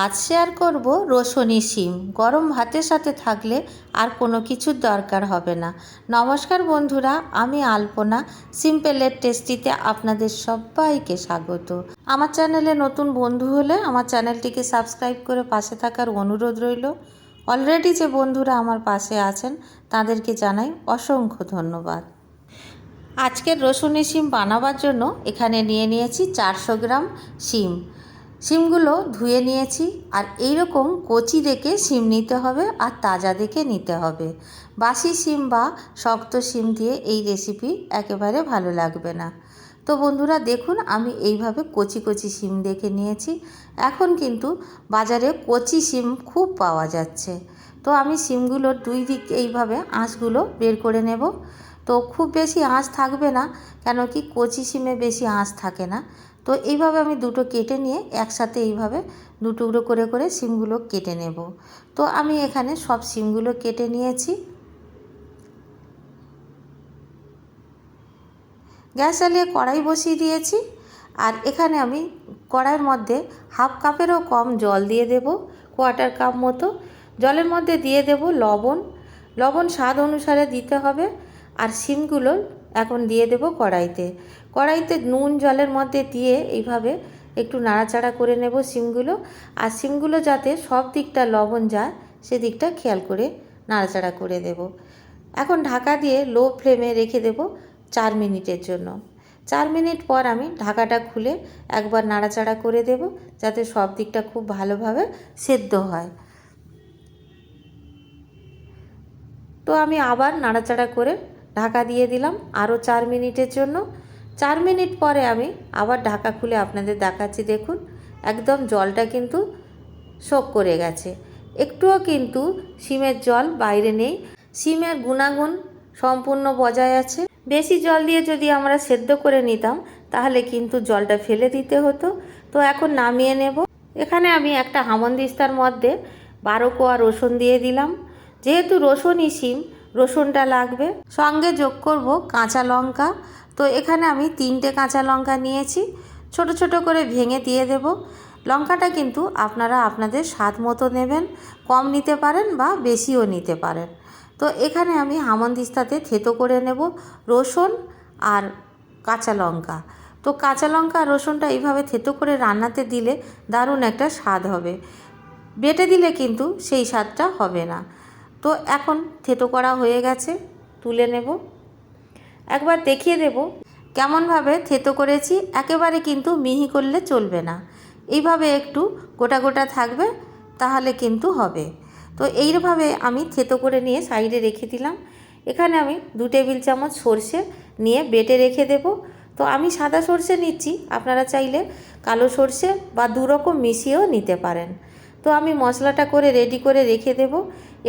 আজ শেয়ার করব রসুনি শিম। গরম ভাতের সাথে থাকলে আর কোনো কিছুর দরকার হবে না। নমস্কার বন্ধুরা, আমি আলপনা। সিম্পলের টেস্টিতে আপনাদের সবাইকে স্বাগত। আমার চ্যানেলে নতুন বন্ধু হলে আমার চ্যানেলটিকে সাবস্ক্রাইব করে পাশে থাকার অনুরোধ রইল। অলরেডি যে বন্ধুরা আমার পাশে আছেন, তাদেরকে জানাই অসংখ্য ধন্যবাদ। আজকের রসুনি শিম বানাবার জন্য এখানে নিয়ে নিয়েছি চারশো গ্রাম শিম। শিমগুলো ধুয়ে নিয়েছি আর এই রকম কচি দেখে শিম নিতে হবে আর তাজা দেখে নিতে হবে। বাসি শিম বা শক্ত শিম দিয়ে এই রেসিপি একেবারে ভালো লাগবে না। তো বন্ধুরা দেখুন, আমি এইভাবে কচি কচি শিম দেখে নিয়েছি। এখন কিন্তু বাজারে কচি শিম খুব পাওয়া যাচ্ছে। তো আমি শিমগুলোর দুই দিক এইভাবে আঁশগুলো বের করে নেব। তো খুব বেশি আঁশ থাকবে না, কেন কি কচি শিমে বেশি আঁচ থাকে না। তো এইভাবে আমি দুটো কেটে নিয়ে একসাথে এইভাবে দু টুকরো করে করে সিমগুলো কেটে নেব। তো আমি এখানে সব সিমগুলো কেটে নিয়েছি। গ্যাস জ্বালিয়ে কড়াই বসিয়ে দিয়েছি। আর এখানে আমি কড়াইয়ের মধ্যে হাফ কাপেরও কম জল দিয়ে দেব কোয়ার্টার কাপ মতো। জলের মধ্যে দিয়ে দেব লবণ। লবণ স্বাদ অনুসারে দিতে হবে। আর শিমগুলো এখন দিয়ে দেব কড়াইতে। কড়াইতে নুন, জলের মধ্যে দিয়ে এইভাবে একটু নাড়াচাড়া করে নেব শিমগুলো আর শিমগুলো যাতে সব দিকটা লবণ যায়, সেদিকটা খেয়াল করে নাড়াচাড়া করে দেব। এখন ঢাকা দিয়ে লো ফ্লেমে রেখে দেব চার মিনিটের জন্য। চার মিনিট পর আমি ঢাকাটা খুলে একবার নাড়াচাড়া করে দেব, যাতে সব দিকটা খুব ভালোভাবে সেদ্ধ হয়। তো আমি আবার নাড়াচাড়া করে ঢাকা দিয়ে দিলাম আরও চার মিনিটের জন্য। চার মিনিট পরে আমি আবার ঢাকা খুলে আপনাদের দেখাচ্ছি, দেখুন। একদম জলটা কিন্তু শোক করে গেছে। একটুও কিন্তু সিমের জল বাইরে নেই। সিমের গুণাগুণ সম্পূর্ণ বজায় আছে। বেশি জল দিয়ে যদি আমরা সেদ্ধ করে নিতাম, তাহলে কিন্তু জলটা ফেলে দিতে হতো। তো এখন নামিয়ে নেব। এখানে আমি একটা হামনদিস্তার মধ্যে বারো কোয়া রসুন দিয়ে দিলাম। যেহেতু রসুনই সিম রসুনটা লাগবে। সঙ্গে যোগ করব কাঁচা লঙ্কা। তো এখানে আমি তিনটে কাঁচা লঙ্কা নিয়েছি। ছোট ছোট করে ভেঙে দিয়ে দেব। লঙ্কাটা কিন্তু আপনারা আপনাদের স্বাদ মতো নেবেন। কম নিতে পারেন বা বেশিও নিতে পারেন। তো এখানে আমি হামনদিস্তাতে থেতো করে নেব রসুন আর কাঁচা লঙ্কা। তো কাঁচা লঙ্কা আর রসুনটা এইভাবে থেতো করে রান্নাতে দিলে দারুণ একটা স্বাদ হবে। বেটে দিলে কিন্তু সেই স্বাদটা হবে না। তো এখন থেতো করা হয়ে গেছে, তুলে নেব। একবার দেখিয়ে দেব কেমনভাবে থেতো করেছি, একেবারে কিন্তু মিহি করলে চলবে না। এইভাবে একটু গোটা গোটা থাকবে, তাহলে কিন্তু হবে। তো এইভাবে আমি থেতো করে নিয়ে সাইডে রেখে দিলাম। এখানে আমি দু টেবিল চামচ সর্ষে নিয়ে বেটে রেখে দেব। তো আমি সাদা সর্ষে নিচ্ছি, আপনারা চাইলে কালো সর্ষে বা দু রকম মিশিয়েও নিতে পারেন। তো আমি মশলাটা করে রেডি করে রেখে দেব।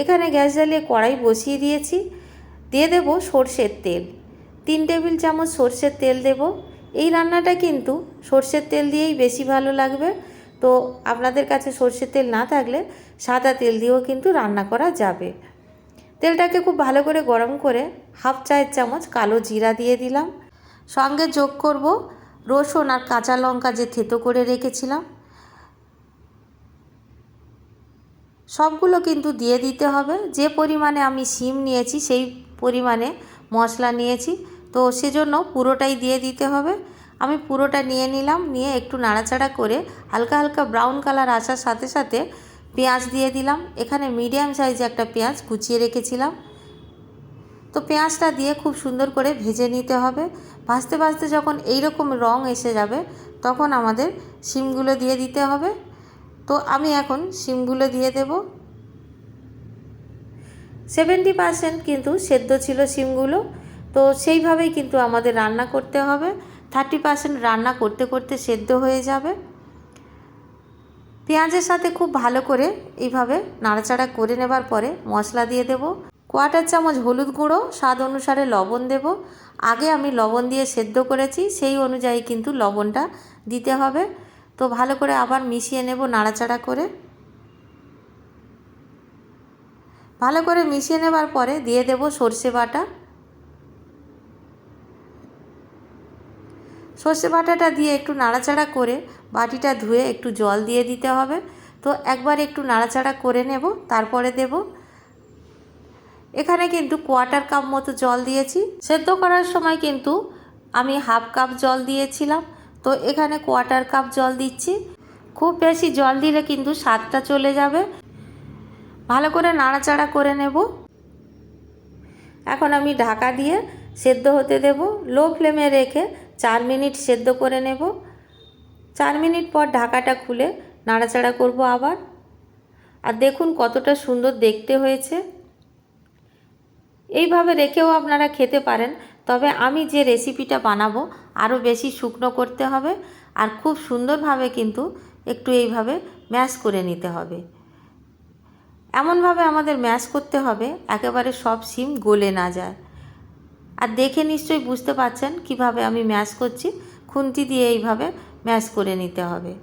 এখানে গ্যাস জ্বালিয়ে কড়াই বসিয়ে দিয়েছি। দিয়ে দেব সর্ষের তেল। তিন টেবিল চামচ সর্ষের তেল দেব। এই রান্নাটা কিন্তু সর্ষের তেল দিয়েই বেশি ভালো লাগবে। তো আপনাদের কাছে সর্ষের তেল না থাকলে সাদা তেল দিয়েও কিন্তু রান্না করা যাবে। তেলটাকে খুব ভালো করে গরম করে হাফ চায়ের চামচ কালো জিরা দিয়ে দিলাম। সঙ্গে যোগ করব রসুন আর কাঁচা লঙ্কা যে থেতো করে রেখেছিলাম। সবগুলো কিন্তু দিয়ে দিতে হবে। যে পরিমাণে আমি শিম নিয়েছি, সেই পরিমাণে মশলা নিয়েছি। তো সেজন্য পুরোটাই দিয়ে দিতে হবে। আমি পুরোটা নিয়ে নিলাম, নিয়ে একটু নাড়াচাড়া করে হালকা হালকা ব্রাউন কালার আসার সাথে সাথে পেঁয়াজ দিয়ে দিলাম। এখানে মিডিয়াম সাইজে একটা পেঁয়াজ কুচিয়ে রেখেছিলাম। তো পেঁয়াজটা দিয়ে খুব সুন্দর করে ভেজে নিতে হবে। ভাজতে ভাজতে যখন এইরকম রং এসে যাবে, তখন আমাদের শিমগুলো দিয়ে দিতে হবে। তো আমি এখন সিমগুলো দিয়ে দেব। সেভেন্টি পারসেন্ট কিন্তু সেদ্ধ ছিল সিমগুলো। তো সেইভাবেই কিন্তু আমাদের রান্না করতে হবে। থার্টি পারসেন্ট রান্না করতে করতে সেদ্ধ হয়ে যাবে। পেঁয়াজের সাথে খুব ভালো করে এইভাবে নাড়াচাড়া করে নেবার পরে মশলা দিয়ে দেব। কোয়াটার চামচ হলুদ গুঁড়ো, স্বাদ অনুসারে লবণ দেব। আগে আমি লবণ দিয়ে সেদ্ধ করেছি, সেই অনুযায়ী কিন্তু লবণটা দিতে হবে। তো ভালো করে আবার মিশিয়ে নেব নাড়াচাড়া করে। ভালো করে মিশিয়ে নেবার পরে দিয়ে দেব সর্ষে বাটা। সর্ষে বাটাটা দিয়ে একটু নাড়াচাড়া করে বাটিটা ধুয়ে একটু জল দিয়ে দিতে হবে। তো একবার একটু নাড়াচাড়া করে নেব, তারপরে দেব। এখানে কিন্তু কোয়ার্টার কাপ মতো জল দিয়েছি। সেদ্ধ করার সময় কিন্তু আমি হাফ কাপ জল দিয়েছিলাম। তো এখানে কোয়ার্টার কাপ জল দিচ্ছি। খুব বেশি জল দিলে কিন্তু স্বাদটা চলে যাবে। ভালো করে নাড়াচাড়া করে নেব। এখন আমি ঢাকা দিয়ে সেদ্ধ হতে দেব। লো ফ্লেমে রেখে চার মিনিট সেদ্ধ করে নেব। চার মিনিট পর ঢাকাটা খুলে নাড়াচাড়া করব আবার। আর দেখুন কতটা সুন্দর দেখতে হয়েছে। এইভাবে রেখেও আপনারা খেতে পারেন। তবে আমি যে রেসিপিটা বানাবো, আরও বেশি শুকনো করতে হবে আর খুব সুন্দরভাবে কিন্তু একটু এইভাবে ম্যাশ করে নিতে হবে। এমনভাবে আমাদের ম্যাশ করতে হবে, একেবারে সব সিম গলে না যায়। আর দেখে নিশ্চয়ই বুঝতে পারছেন কীভাবে আমি ম্যাশ করছি। খুন্তি দিয়ে এইভাবে ম্যাশ করে নিতে হবে।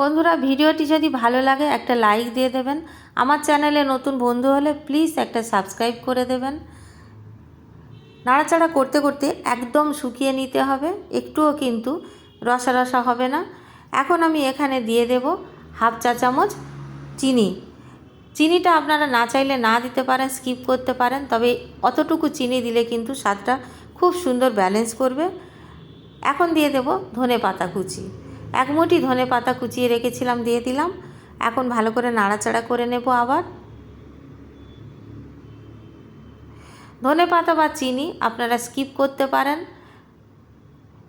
বন্ধুরা, ভিডিওটি যদি ভালো লাগে, একটা লাইক দিয়ে দেবেন। আমার চ্যানেলে নতুন বন্ধু হলে প্লিজ একটা সাবস্ক্রাইব করে দেবেন। নাড়াচাড়া করতে করতে একদম শুকিয়ে নিতে হবে। একটুও কিন্তু রসা রসা হবে না। এখন আমি এখানে দিয়ে দেব হাফ চা চামচ চিনি। চিনিটা আপনারা না চাইলে না দিতে পারেন স্কিপ করতে পারেন, তবে অতটুকু চিনি দিলে কিন্তু স্বাদটা খুব সুন্দর ব্যালেন্স করবে। এখন দিয়ে দেব ধনে পাতা কুচি। এক মুঠি ধনে পাতা কুচিয়ে রেখেছিলাম, দিয়ে দিলাম। এখন ভালো করে নাড়াচাড়া করে নেব আবার। ধনে পাতা বা চিনি আপনারা স্কিপ করতে পারেন।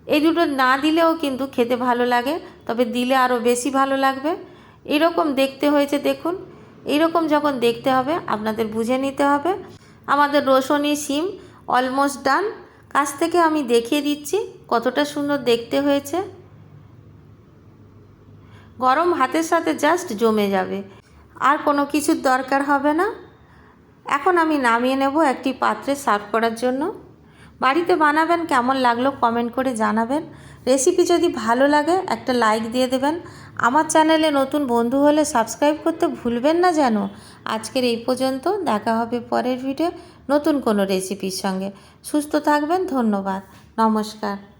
এই দুটো না দিলেও কিন্তু খেতে ভালো লাগে, তবে দিলে আরও বেশি ভালো লাগবে। এরকম দেখতে হয়েছে, দেখুন। এইরকম যখন দেখতে হবে, আপনাদের বুঝে নিতে হবে। আমাদের রসুনি সিম অলমোস্ট ডান। কাছ থেকে আমি দেখিয়ে দিচ্ছি কতটা সুন্দর দেখতে হয়েছে। গরম হাতের সাথে জাস্ট জমে যাবে। আর কোনো কিছুর দরকার হবে না। এখন আমি নামিয়ে নেব একটি পাত্রে সার্ভ করার জন্য। বাড়িতে বানাবেন কেমন লাগল কমেন্ট করে জানাবেন। রেসিপি যদি ভালো লাগে, একটা লাইক দিয়ে দেবেন। আমার চ্যানেলে নতুন বন্ধু হলে সাবস্ক্রাইব করতে ভুলবেন না যেন। আজকের এই পর্যন্ত, দেখা হবে পরের ভিডিও নতুন কোনো রেসিপির সঙ্গে। সুস্থ থাকবেন, ধন্যবাদ। নমস্কার।